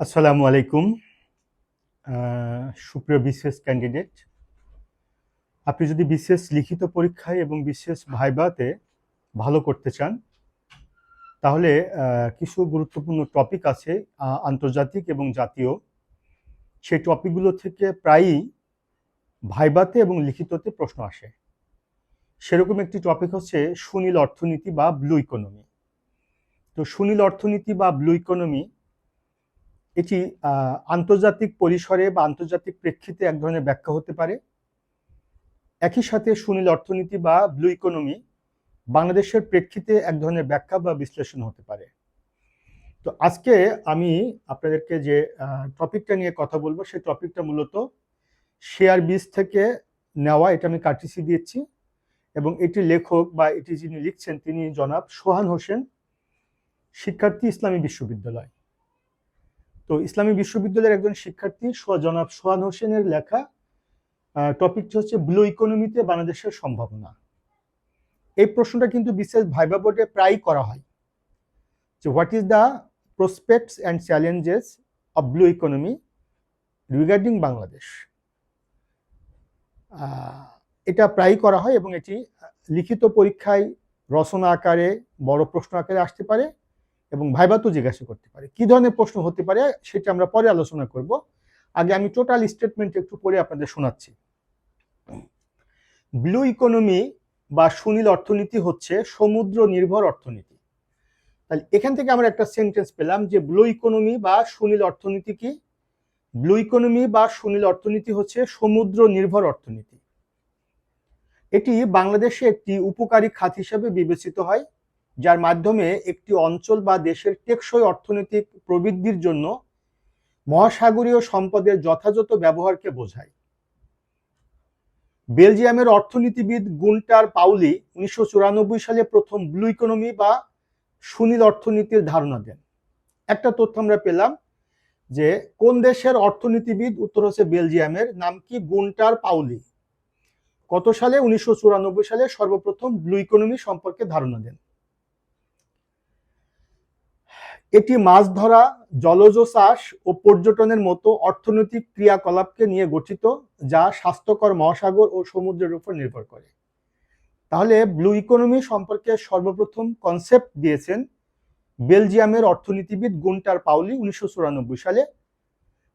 আসসালামু আলাইকুম। সুপ্রিয় বিসিএস ক্যান্ডিডেট, আপনি যদি বিসিএস লিখিত পরীক্ষায় এবং বিসিএস ভাইবাতে ভালো করতে চান, তাহলে কিছু গুরুত্বপূর্ণ টপিক আছে আন্তর্জাতিক এবং জাতীয়। সেই টপিকগুলো থেকে প্রায়ই ভাইবাতে এবং লিখিততে প্রশ্ন আসে। সেরকম একটি টপিক হচ্ছে সুনীল অর্থনীতি বা ব্লু ইকোনমি। তো সুনীল অর্থনীতি বা ব্লু ইকোনমি এটি আন্তর্জাতিক পরিসরে বা আন্তর্জাতিক প্রেক্ষিতে এক ধরনের ব্যাখ্যা হতে পারে। একই সাথে সুনীল অর্থনীতি বা ব্লু ইকোনমি বাংলাদেশের প্রেক্ষিতে এক ধরনের ব্যাখ্যা বা বিশ্লেষণ হতে পারে। তো আজকে আমি আপনাদেরকে যে টপিকটা নিয়ে কথা বলব, সেই টপিকটা মূলত শেয়ার বিজ থেকে নেওয়া, এটা আমি কার্টিসি দিয়েছি এবং এটি লেখক বা এটি যিনি লিখছেন, তিনি জনাব সোহান হোসেন, শিক্ষার্থী ইসলামী বিশ্ববিদ্যালয়। তো ইসলামী বিশ্ববিদ্যালয়ের একজন শিক্ষার্থী জনাব সোহান হোসেনের লেখা টপিকটি হচ্ছে ব্লু ইকোনমিতে বাংলাদেশের সম্ভাবনা। এই প্রশ্নটা কিন্তু বিশেষ ভাইবা বোর্ডে প্রায় করা হয় যে what is the prospects and challenges of blue economy regarding Bangladesh এটা প্রায় করা হয় এবং এটি লিখিত পরীক্ষায় রচনা আকারে, বড় প্রশ্ন আকারে আসতে পারে। এবং ভাইবাতেও জিজ্ঞাসা করতে পারে। কি ধরনের প্রশ্ন হতে পারে সেটা আমরা পরে আলোচনা করব। আগে আমি টোটাল স্টেটমেন্ট একটু পরে আপনাদের শোনাচ্ছি। ব্লু ইকোনমি বা সুনীল অর্থনীতি হচ্ছে সমুদ্র নির্ভর অর্থনীতি। তাহলে এখান থেকে আমরা একটা সেন্টেন্স পেলাম যে ব্লু ইকোনমি বা সুনীল অর্থনীতি কি? ব্লু ইকোনমি বা সুনীল অর্থনীতি হচ্ছে সমুদ্র নির্ভর অর্থনীতি। এটি বাংলাদেশে একটি উপকারী খাত হিসেবে বিবেচিত হয়। যার মাধ্যমে একটি অঞ্চল বা দেশের টেকসই অর্থনৈতিক প্রবৃদ্ধির জন্য মহাসাগরীয় সম্পদের যথাযথ ব্যবহারকে বোঝায়। বেলজিয়ামের অর্থনীতিবিদ গুন্টার পাউলি উনিশশো চুরানব্বই সালে প্রথম ব্লু ইকোনমি বা সুনীল অর্থনীতির ধারণা দেন। একটা তথ্য আমরা পেলাম যে কোন দেশের অর্থনীতিবিদ, উত্তর হচ্ছে বেলজিয়ামের, নাম কি গুন্টার পাউলি? কত সালে? উনিশশো চুরানব্বই সালে সর্বপ্রথম ব্লু ইকোনমি সম্পর্কে ধারণা দেন। এটি মাছ ধরা, জলজ চাষ ও পর্যটনের মতো অর্থনৈতিক ক্রিয়াকলাপকে নিয়ে গঠিত, যা স্বাস্থ্যকর মহাসাগর ও সমুদ্রের উপর নির্ভর করে। তাহলে ব্লু ইকোনমি সম্পর্কে সর্বপ্রথম কনসেপ্ট দিয়েছেন বেলজিয়ামের অর্থনীতিবিদ গুন্টার পাউলি উনিশশো চুরানব্বই সালে।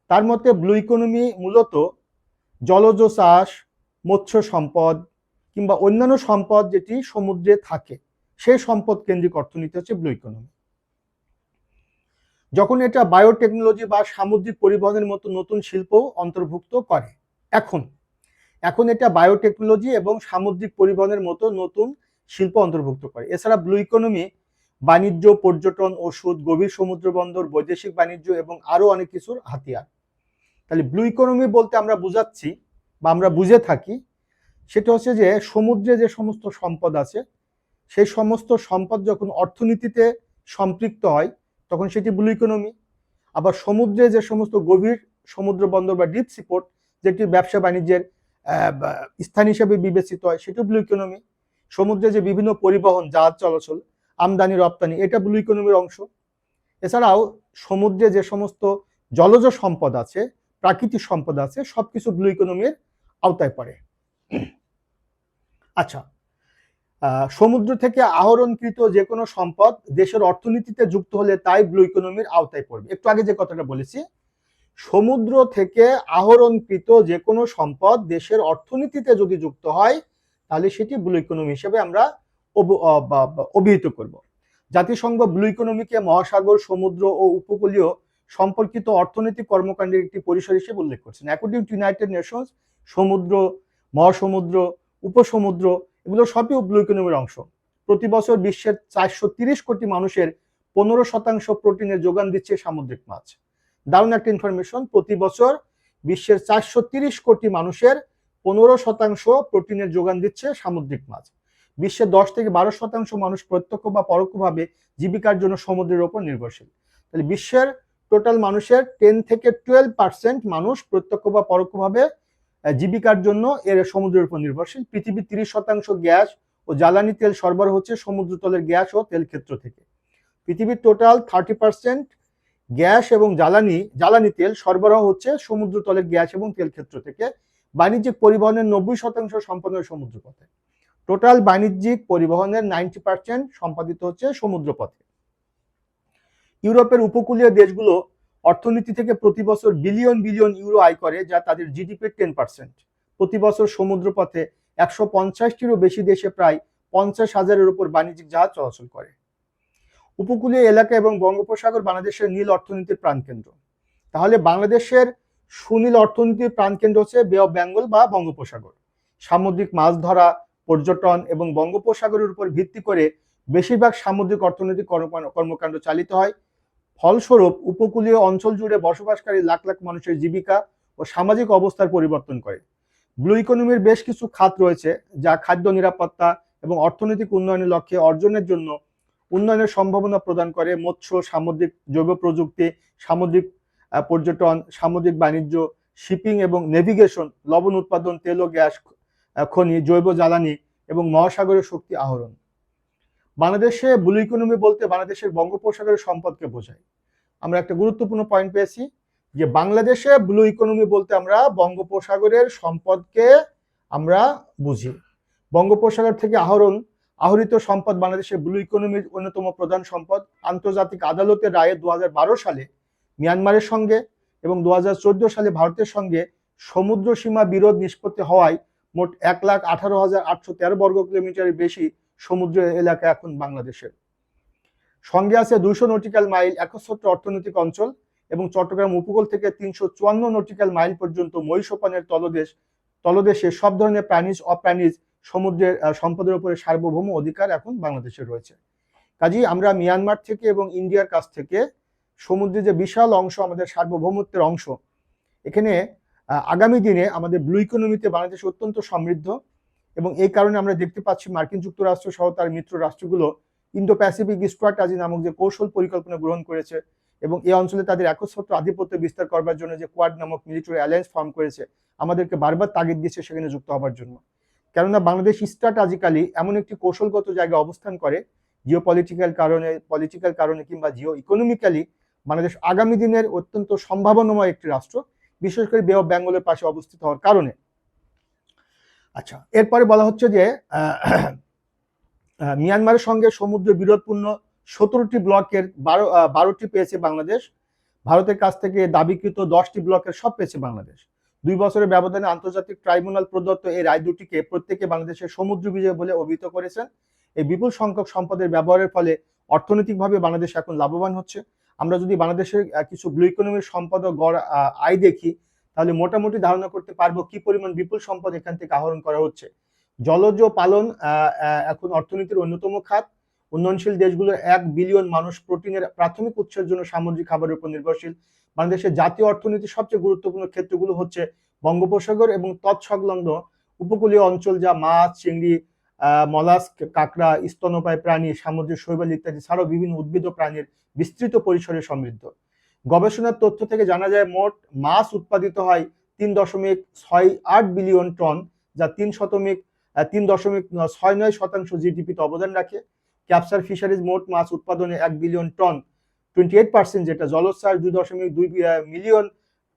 তার মতে ব্লু ইকোনমি মূলত জলজ চাষ, মৎস্য সম্পদ কিংবা অন্যান্য সম্পদ যেটি সমুদ্রে থাকে, সেই সম্পদ কেন্দ্রিক অর্থনীতি হচ্ছে ব্লু ইকোনমি। যখন এটা বায়োটেকনোলজি বা সামুদ্রিক পরিবহনের মতো নতুন শিল্প অন্তর্ভুক্ত করে। এখন এখন এটা বায়োটেকনোলজি এবং সামুদ্রিক পরিবহনের মতো নতুন শিল্প অন্তর্ভুক্ত করে। এছাড়া ব্লু ইকোনমি বাণিজ্য, পর্যটন, ওষুধ, গভীর সমুদ্র বন্দর, বৈদেশিক বাণিজ্য এবং আরও অনেক কিছুর হাতিয়ার। তাহলে ব্লু ইকোনমি বলতে আমরা বুঝাচ্ছি বা আমরা বুঝে থাকি, সেটা হচ্ছে যে সমুদ্রে যে সমস্ত সম্পদ আছে, সেই সমস্ত সম্পদ যখন অর্থনীতিতে সম্পৃক্ত হয় তখন সেটি ব্লু ইকোনমি আবার সমুদ্রে যে সমস্ত গভীর সমুদ্র বন্দর বা ডিপ সিপোর্ট যেটি ব্যবসা বাণিজ্যের স্থান হিসেবে বিবেচিত হয়, সেটা ব্লু ইকোনমি সমুদ্রে যে বিভিন্ন পরিবহন, জাহাজ চলাচল, আমদানি, রপ্তানি, এটা ব্লু ইকোনমির অংশ। এছাড়াও সমুদ্রে যে সমস্ত জলজ সম্পদ আছে, প্রাকৃতিক সম্পদ আছে, সবকিছু ব্লু ইকোনমির আওতায় পড়ে। আচ্ছা সমুদ্র থেকে আহরণকৃত যে কোনো সম্পদ দেশের অর্থনীতিতে যুক্ত হলে তাই ব্লু ইকোনমির আওতায় পড়বে। একটু আগে যে কথাটা বলেছি, সমুদ্র থেকে আহরণকৃত যে কোনো সম্পদ দেশের অর্থনীতিতে যদি যুক্ত হয়, তাহলে সেটি ব্লু ইকোনমি হিসেবে আমরা অভিহিত করব। জাতিসংঘ ব্লু ইকোনমিকে মহাসাগর, সমুদ্র ও উপকূলীয় সম্পর্কিত অর্থনৈতিক কর্মকাণ্ডের একটি পরিসর হিসেবে উল্লেখ করছেন। অ্যাকর্ডিং টু ইউনাইটেড নেশনস সমুদ্র, মহাসমুদ্র, উপসমুদ্র এগুলো সবই ব্লু ইকোনমির অংশ। প্রতি বছর বিশ্বের চারশো কোটি মানুষের পনেরো শতাংশ প্রোটিনের যোগান দিচ্ছে সামুদ্রিক মাছ। দারুণ একটা ইনফরমেশন প্রতি বছর বিশ্বের চারশো কোটি মানুষের পনেরো শতাংশ প্রোটিনের যোগান দিচ্ছে সামুদ্রিক মাছ। বিশ্বের দশ থেকে বারো শতাংশ মানুষ প্রত্যক্ষ বা পরোক্ষভাবে জীবিকার জন্য সমুদ্রের ওপর নির্ভরশীল। তাহলে বিশ্বের টোটাল মানুষের টেন থেকে টুয়েলভ পার্সেন্ট মানুষ প্রত্যক্ষ বা পরোক্ষভাবে জীবিকার জন্য এর সমুদ্রের উপর নির্ভরশীল। পৃথিবীর তিরিশ শতাংশ গ্যাস ও জ্বালানি তেল সরবরাহ হচ্ছে সমুদ্রতলের গ্যাস ও তেল ক্ষেত্র থেকে। পৃথিবীর টোটাল থার্টি পার্সেন্ট গ্যাস এবং জ্বালানি জ্বালানি তেল সরবরাহ হচ্ছে সমুদ্রতলের গ্যাস এবং তেল ক্ষেত্র থেকে। বাণিজ্যিক পরিবহনের নব্বই শতাংশ সম্পন্ন সমুদ্রপথে। টোটাল বাণিজ্যিক পরিবহনের নাইনটি পার্সেন্ট সম্পাদিত হচ্ছে সমুদ্রপথে। ইউরোপের উপকূলীয় দেশগুলো অর্থনীতি থেকে প্রতি বছর বিলিয়ন বিলিয়ন ইউরো আয় করে, যা তাদের জিডিপির টেন পার্সেন্ট প্রতি বছর সমুদ্রপথে একশো পঞ্চাশটিরও বেশি দেশে প্রায় পঞ্চাশ হাজারের উপর বাণিজ্যিক জাহাজ চলাচল করে। উপকূলীয় এলাকা এবং বঙ্গোপসাগর বাংলাদেশের নীল অর্থনীতির প্রাণকেন্দ্র। তাহলে বাংলাদেশের সুনীল অর্থনীতির প্রাণকেন্দ্র হচ্ছে বে অফ বেঙ্গল বা বঙ্গোপসাগর। সামুদ্রিক মাছ ধরা, পর্যটন এবং বঙ্গোপসাগরের উপর ভিত্তি করে বেশিরভাগ সামুদ্রিক অর্থনৈতিক কর্ম- কর্মকাণ্ড চালিত হয়। ফলস্বরূপ উপকূলীয় অঞ্চল জুড়ে বসবাসকারী লাখ লাখ মানুষের জীবিকা ও সামাজিক অবস্থার পরিবর্তন করে। ব্লু ইকোনমির বেশ কিছু খাত রয়েছে, যা খাদ্য নিরাপত্তা এবং অর্থনৈতিক উন্নয়নের লক্ষ্যে অর্জনের জন্য উন্নয়নের সম্ভাবনা প্রদান করে। মৎস্য, সামুদ্রিক জৈব প্রযুক্তি, সামুদ্রিক পর্যটন, সামুদ্রিক বাণিজ্য, শিপিং এবং নেভিগেশন, লবণ উৎপাদন, তেল ও গ্যাস খনি, জৈব জ্বালানি এবং মহাসাগরের শক্তি আহরণ। বাংলাদেশে ব্লু ইকোনমি বলতে বাংলাদেশের বঙ্গোপসাগরের সম্পদকে বোঝায়। আমরা একটা গুরুত্বপূর্ণ পয়েন্ট পেয়েছি যে বাংলাদেশে ব্লু ইকোনমি বলতে আমরা বঙ্গোপসাগরের সম্পদকে আমরা বুঝি। বঙ্গোপসাগর থেকে আহরণ, আহরিত সম্পদ বাংলাদেশের ব্লু ইকোনমির অন্যতম প্রধান সম্পদ। আন্তর্জাতিক আদালতের রায়ে দু হাজার বারো সালে মিয়ানমারের সঙ্গে এবং দু হাজার চোদ্দ সালে ভারতের সঙ্গে সমুদ্র সীমা বিরোধ নিষ্পত্তি হওয়ায় মোট এক লাখ আঠারো হাজার আটশো তেরো বর্গ কিলোমিটারের বেশি সমুদ্র এলাকা এখন বাংলাদেশের। সঙ্গে আছে দুইশো নটিক্যাল মাইল একচ্ছত্র অর্থনৈতিক অঞ্চল এবং চট্টগ্রাম উপকূল থেকে তিনশো চুয়ান্ন নটিক্যাল মাইল পর্যন্ত মহিষপানের তলদেশ, তলদেশে সব ধরনের প্রাণীজ, অপ্রাণীজ সমুদ্রের সম্পদের উপরে সার্বভৌম অধিকার এখন বাংলাদেশের রয়েছে। কাজেই আমরা মিয়ানমার থেকে এবং ইন্ডিয়ার কাছ থেকে সমুদ্রের যে বিশাল অংশ আমাদের সার্বভৌমত্বের অংশ, এখানে আগামী দিনে আমাদের ব্লু ইকোনমিতে বাংলাদেশ অত্যন্ত সমৃদ্ধ। এবং এই কারণে আমরা দেখতে পাচ্ছি মার্কিন যুক্তরাষ্ট্র সহ তার মিত্র রাষ্ট্রগুলো ইন্দো প্যাসিফিক স্ট্র্যাটাজি নামক যে কৌশল পরিকল্পনা গ্রহণ করেছে এবং এই অঞ্চলে তাদের একচ্ছত্র আধিপত্য বিস্তার করবার জন্য যে কোয়াড নামক মিলিটারি অ্যালায়েন্স ফর্ম করেছে, আমাদেরকে বারবার তাগিদ দিচ্ছে সেখানে যুক্ত হবার জন্য। কেননা বাংলাদেশ স্ট্র্যাটাজিক্যালি এমন একটি কৌশলগত জায়গায় অবস্থান করে জিও পলিটিক্যাল কারণে পলিটিক্যাল কারণে কিংবা জিও ইকোনমিক্যালি বাংলাদেশ আগামী দিনের অত্যন্ত সম্ভাবনাময় একটি রাষ্ট্র, বিশেষ করে বে অফ বেঙ্গলের পাশে অবস্থিত হওয়ার কারণে। আচ্ছা এরপরে বলা হচ্ছে যে মিয়ানমারের সঙ্গে সমুদ্র বিরোধপূর্ণ সতেরোটি ব্লকের বারো বারোটি পেয়েছে বাংলাদেশ। ভারতের কাছ থেকে দাবিকৃত দশটি ব্লকের সব পেয়েছে বাংলাদেশ। দুই বছরের ব্যবধানে আন্তর্জাতিক ট্রাইব্যুনাল প্রদত্ত এই রায় দুটিকে প্রত্যেকে বাংলাদেশের সমুদ্র বিজয় বলে অভিহিত করেছেন। এই বিপুল সংখ্যক সম্পদের ব্যবহারের ফলে অর্থনৈতিকভাবে বাংলাদেশ এখন লাভবান হচ্ছে। আমরা যদি বাংলাদেশের কিছু ব্লু ইকোনমির সম্পদ গড় আয় দেখি তাহলে মোটামুটি ধারণা করতে পারব কি পরিমাণ বিপুল সম্পদ এখান থেকে আহরণ করা হচ্ছে। জলজ পালন এখন অর্থনীতির অন্যতম খাত। উন্নয়নশীল দেশগুলোর এক বিলিয়ন মানুষ প্রোটিনের প্রাথমিক উৎসের জন্য সামুদ্রিক খাবারের উপর নির্ভরশীল। বাংলাদেশের জাতীয় অর্থনীতির সবচেয়ে গুরুত্বপূর্ণ ক্ষেত্রগুলো হচ্ছে বঙ্গোপসাগর এবং তৎসংলগ্ন উপকূলীয় অঞ্চল যা মাছ, চিংড়ি মলাস্ক, কাঁকড়া, স্তন্যপায়ী প্রাণী, সামুদ্রিক শৈবাল ইত্যাদি ছাড়াও বিভিন্ন উদ্ভিদ ও প্রাণীর বিস্তৃত পরিসরে সমৃদ্ধ। গবেষণার তথ্য থেকে জানা যায় মোট মাছ উৎপাদিত হয় তিন দশমিক ছয় আট বিলিয়ন টন, যা তিন শতমিক তিন দশমিক ছয় নয় শতাংশ জিডিপিতে অবদান রাখে। ক্যাপসার ফিশারিজ মোট মাছ উৎপাদনে এক billion ton twenty eight percent যেটা জলোচ্ছ্বাস, দুই দশমিক দুই million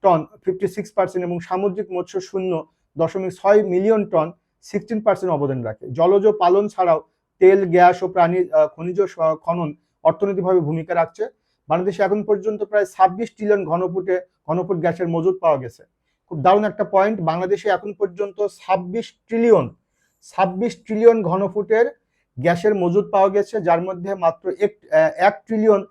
ton fifty six percent এবং সামুদ্রিক মৎস্য শূন্য দশমিক ছয় মিলিয়ন টন সিক্সটিন পার্সেন্ট অবদান রাখে। জলজ পালন ছাড়াও তেল, গ্যাস ও প্রাণী খনিজ খনন অর্থনৈতিকভাবে ভূমিকা রাখছে। বাংলাদেশে এখন পর্যন্ত প্রায় ছাব্বিশ ট্রিলিয়ন ঘনফুটে, ঘনফুট গ্যাসের মজুদ পাওয়া গেছে। খুব দারুণ একটা পয়েন্ট বাংলাদেশে এখন পর্যন্ত ছাব্বিশ ট্রিলিয়ন ছাব্বিশ ট্রিলিয়ন ঘনফুটের গ্যাসের মজুদ পাওয়া গেছে, যার মধ্যে মাত্র এক এক ট্রিলিয়ন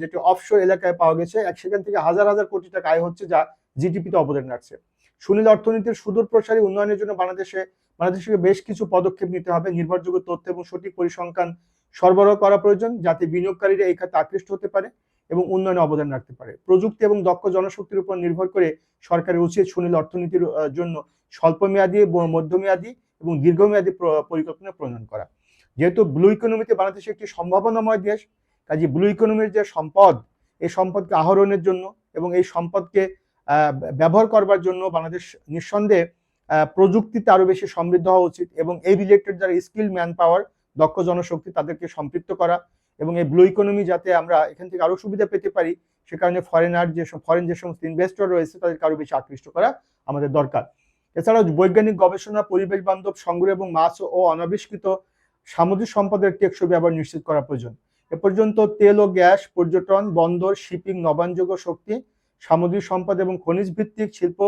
যেটি অফশোর এলাকায় পাওয়া গেছে, এক সেখান থেকে হাজার হাজার কোটি টাকা আয় হচ্ছে, যা জিডিপিতে অবদান রাখছে। সুনীল অর্থনীতির সুদূর প্রসারী উন্নয়নের জন্য বাংলাদেশে, বাংলাদেশকে বেশ কিছু পদক্ষেপ নিতে হবে, নির্ভরযোগ্য তথ্য এবং সঠিক পরিসংখ্যান সরবরাহ করা প্রয়োজন যাতে বিনিয়োগকারীরা এই খাতে আকৃষ্ট হতে পারে এবং উন্নয়নে অবদান রাখতে পারে। প্রযুক্তি এবং দক্ষ জনশক্তির উপর নির্ভর করে সরকারের উচিত সুনীল অর্থনীতির জন্য স্বল্পমেয়াদী মধ্যমেয়াদী এবং দীর্ঘমেয়াদী পরিকল্পনা প্রণয়ন করা। যেহেতু ব্লু ইকোনমিতে বাংলাদেশ একটি সম্ভাবনাময় দেশ কাজে ব্লু ইকোনমির যে সম্পদ, এই সম্পদকে আহরণের জন্য এবং এই সম্পদকে ব্যবহার করবার জন্য বাংলাদেশ নিঃসন্দেহে প্রযুক্তিতে আরও বেশি সমৃদ্ধ হওয়া উচিত এবং এই রিলেটেড যারা স্কিল ম্যান পাওয়ার দক্ষ জনশক্তি তাদেরকে সম্পৃক্ত করা এবং এই ব্লু ইকোনমি যাতে আমরা এখান থেকে আরও সুবিধা পেতে পারি, সে কারণে ফরেনার যে ফরেন যে সমস্ত ইনভেস্টর রয়েছে তাদেরকে আরও বেশি আকৃষ্ট করা আমাদের দরকার। এছাড়াও বৈজ্ঞানিক গবেষণা, পরিবেশ বান্ধব সংগ্রহ এবং মাছ ও অনাবিষ্কৃত সামুদ্রিক সম্পদের টেকসই ব্যবহার নিশ্চিত করা প্রয়োজন। এ পর্যন্ত তেল ও গ্যাস, পর্যটন, বন্দর, শিপিং নবায়নযোগ্য শক্তি, সামুদ্রিক সম্পদ এবং খনিজ ভিত্তিক শিল্প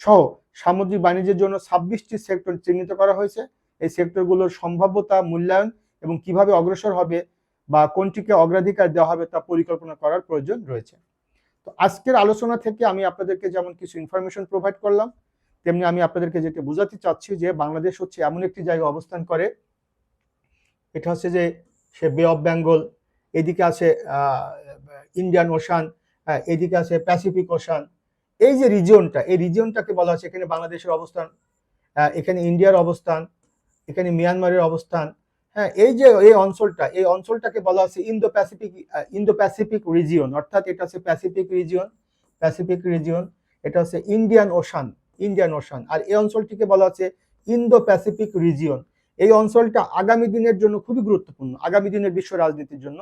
সহ সামুদ্রিক বাণিজ্যের জন্য ছাব্বিশটি সেক্টর চিহ্নিত করা হয়েছে। এই সেক্টরগুলোর সম্ভাব্যতা, মূল্যায়ন এবং কীভাবে অগ্রসর হবে বা কোনটিকে অগ্রাধিকার দেওয়া হবে তা পরিকল্পনা করার প্রয়োজন রয়েছে। তো আজকের আলোচনা থেকে আমি আপনাদেরকে যেমন কিছু ইনফরমেশন প্রোভাইড করলাম, তেমনি আমি আপনাদেরকে যেটা বোঝাতে চাচ্ছি যে বাংলাদেশ হচ্ছে এমন একটি জায়গায় অবস্থান করে, এটা হচ্ছে যে সে বে অফ বেঙ্গল এদিকে আছে ইন্ডিয়ান ওশান এদিকে আছে প্যাসিফিক ওশান এই যে রিজিয়নটা এই রিজিয়নটাকে বলা হচ্ছে, এখানে বাংলাদেশের অবস্থান এখানে ইন্ডিয়ার অবস্থান এখানে মিয়ানমারের অবস্থান। হ্যাঁ এই যে এই অঞ্চলটা, এই অঞ্চলটাকে বলা হচ্ছে Indo Pacific Indo Pacific region অর্থাৎ এটা হচ্ছে প্যাসিফিক রিজিয়ন প্যাসিফিক রিজিয়ন এটা হচ্ছে ইন্ডিয়ান ওশান ইন্ডিয়ান ওশান। আর এই অঞ্চলটিকে বলা হচ্ছে ইন্দো প্যাসিফিক রিজিয়ন এই অঞ্চলটা আগামী দিনের জন্য খুবই গুরুত্বপূর্ণ, আগামী দিনের বিশ্ব রাজনীতির জন্য।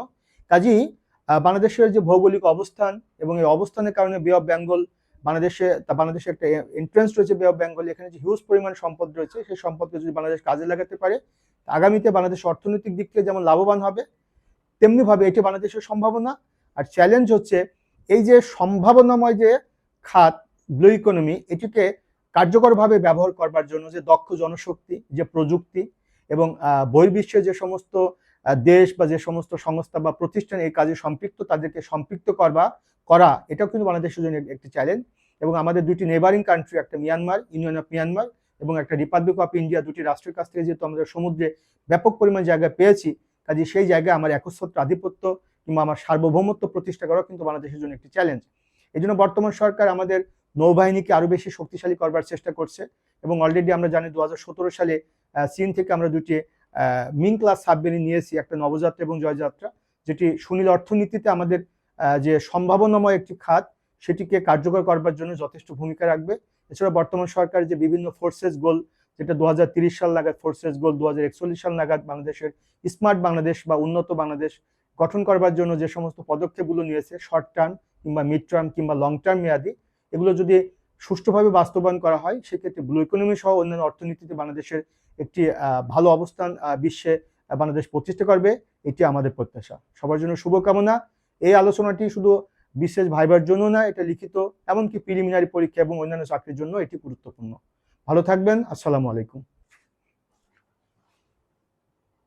কাজেই বাংলাদেশের যে ভৌগোলিক অবস্থান এবং এই অবস্থানের কারণে বে অফ বেঙ্গল বাংলাদেশে বাংলাদেশে একটা এন্ট্রেন্স রয়েছে বে অফ বেঙ্গল এখানে যে হিউজ পরিমাণ সম্পদ রয়েছে, সেই সম্পদকে যদি বাংলাদেশ কাজে লাগাতে পারে আগামীতে বাংলাদেশ অর্থনৈতিক দিক থেকে যেমন লাভবান হবে, তেমনিভাবে এটি বাংলাদেশের সম্ভাবনা। আর চ্যালেঞ্জ হচ্ছে এই যে সম্ভাবনাময় যে খাত ব্লু ইকোনমি এটিকে কার্যকরভাবে ব্যবহার করবার জন্য যে দক্ষ জনশক্তি, যে প্রযুক্তি এবং বহির্বিশ্বে যে সমস্ত দেশ বা যে সমস্ত সংস্থা বা প্রতিষ্ঠান এই কাজে সম্পৃক্ত, তাদেরকে সম্পৃক্ত করবা করা, এটাও কিন্তু বাংলাদেশের জন্য একটি চ্যালেঞ্জ এবং আমাদের দুটি নেবারিং কান্ট্রি একটা মিয়ানমার ইউনিয়ন অফ মিয়ানমার এবং একটা রিপাবলিক অফ ইন্ডিয়া দুটি রাষ্ট্রের কাছ থেকে যেহেতু আমরা সমুদ্রে ব্যাপক পরিমাণ জায়গা পেয়েছি কাজে সেই জায়গায় আমার একচ্ছত্র আধিপত্য কিংবা আমার সার্বভৌমত্ব প্রতিষ্ঠা করা কিন্তু বাংলাদেশের জন্য একটি চ্যালেঞ্জ এই জন্য বর্তমান সরকার আমাদের নৌবাহিনীকে আরও বেশি শক্তিশালী করবার চেষ্টা করছে এবং অলরেডি আমরা জানি দু হাজার সতেরো সালে চীন থেকে আমরা দুটি মিন ক্লাস সাবমেরিন নিয়েছি, একটা নবযাত্রা এবং জয়যাত্রা, যেটি সুনীল অর্থনীতিতে আমাদের যে সম্ভাবনাময় একটি খাত, সেটিকে কার্যকর করবার জন্য যথেষ্ট ভূমিকা রাখবে। এছাড়া বর্তমান সরকার যে বিভিন্ন ফোর্সেস গোল যেটা দু সাল নাগাদ ফোর্সেস গোল দুহাজার একচল্লিশ সাল নাগাদ বাংলাদেশের স্মার্ট বাংলাদেশ বা উন্নত বাংলাদেশ গঠন করবার জন্য যে সমস্ত পদক্ষেপগুলো নিয়েছে শর্ট টার্ম কিংবা মিড টার্ম কিংবা লং টার্ম মেয়াদি, এগুলো যদি সুষ্ঠুভাবে বাস্তবায়ন করা হয়, সেক্ষেত্রে ব্লু ইকোনমি সহ অন্যান্য অর্থনীতিতে বাংলাদেশের একটি ভালো অবস্থান বিশ্বে বাংলাদেশ প্রতিষ্ঠা করবে, এটি আমাদের প্রত্যাশা। সবার জন্য শুভকামনা। এই আলোচনাটি শুধু বিশেষ ভাইবার জন্য না, এটা লিখিত, এমনকি প্রিলিমিনারি পরীক্ষা এবং অন্যান্য চাকরির জন্য এটি গুরুত্বপূর্ণ। ভালো থাকবেন, আসসালামু আলাইকুম।